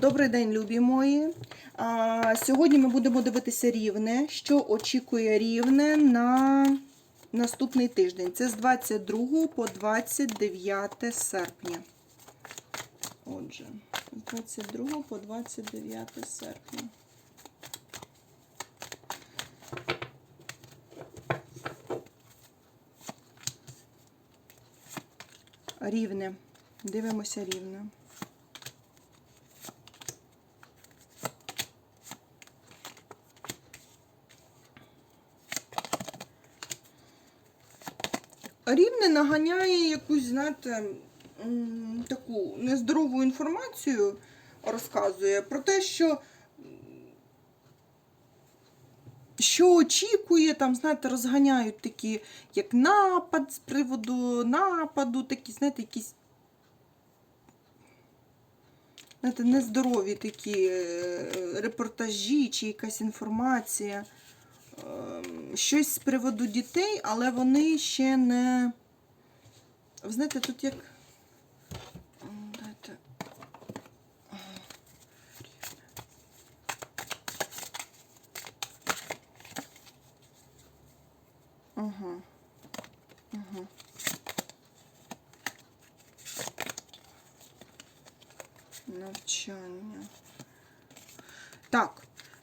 Добрий день, любі мої. А, сьогодні ми будемо дивитися рівне, що очікує рівне на наступний тиждень. Це з 22 по 29 серпня. Отже, з 22 по 29 серпня. Рівне. Дивимося рівне. Рівне наганяє якусь, знаєте, таку нездорову інформацію розказує про те, що що очікує, там, знаєте, розганяють такі, як напад з приводу нападу, такі, знаєте, якісь знаєте, нездорові такі е, репортажі чи якась інформація. Ем, Щось з приводу дітей, але вони ще не. Ви знаєте, тут як. М, Дайте. Навчання. Так,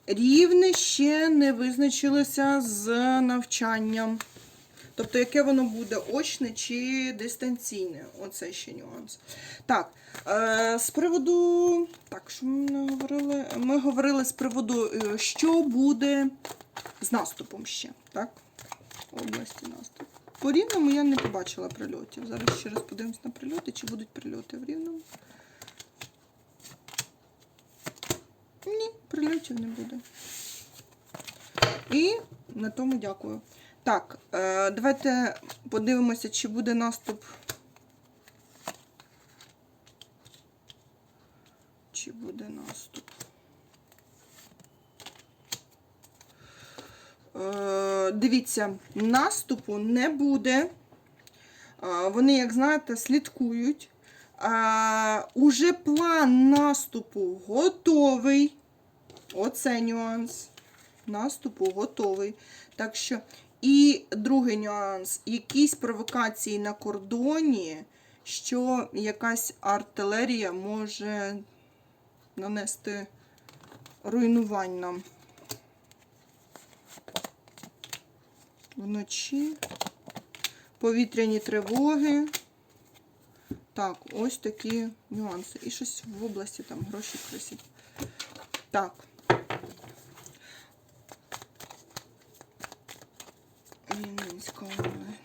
рівне ще не визначилося з навчанням. Тобто, яке воно буде очне чи дистанційне. Оце ще нюанс. Так, е, з приводу. Так, що ми говорили? Ми говорили з приводу, е, що буде з наступом ще. Так? Області наступу. По рівному я не побачила прильотів. Зараз ще раз подивимось на прильоти, чи будуть прильоти в рівному. Ні, прильотів не буде. І на тому дякую. Так, е, давайте подивимося, чи буде наступ. Чи буде наступ? Е, дивіться, наступу не буде. Е, Вони, як знаєте, слідкують. Уже план наступу готовий. Оце нюанс. Наступу готовий. Так що, і другий нюанс: якісь провокації на кордоні, що якась артилерія може нанести руйнувань нам. Вночі повітряні тривоги. Так, ось такі нюанси. І щось в області там гроші крисять. Так. Рівненська область.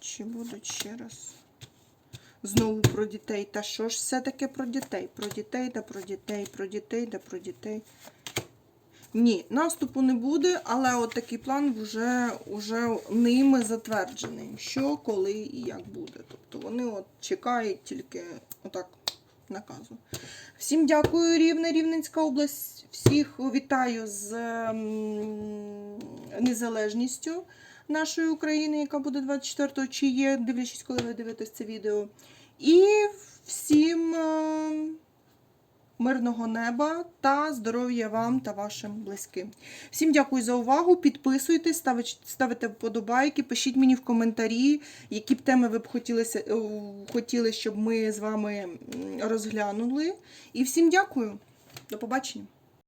Чи будуть ще раз? Знову про дітей. Та що ж все таке про дітей? Про дітей, да про дітей, про дітей, да про дітей. Ні, наступу не буде, але от такий план вже, вже ними затверджений. Що, коли і як буде. Тобто вони от чекають тільки отак наказу. Всім дякую, Рівне, Рівненська область. Всіх вітаю з ем, незалежністю нашої України, яка буде 24-го, чи є, дивлячись, коли ви дивитесь це відео. І всім. Мирного неба та здоров'я вам та вашим близьким. Всім дякую за увагу. Підписуйтесь, ставите вподобайки, пишіть мені в коментарі, які б теми ви б хотілися, е, хотіли, щоб ми з вами розглянули. І всім дякую. До побачення.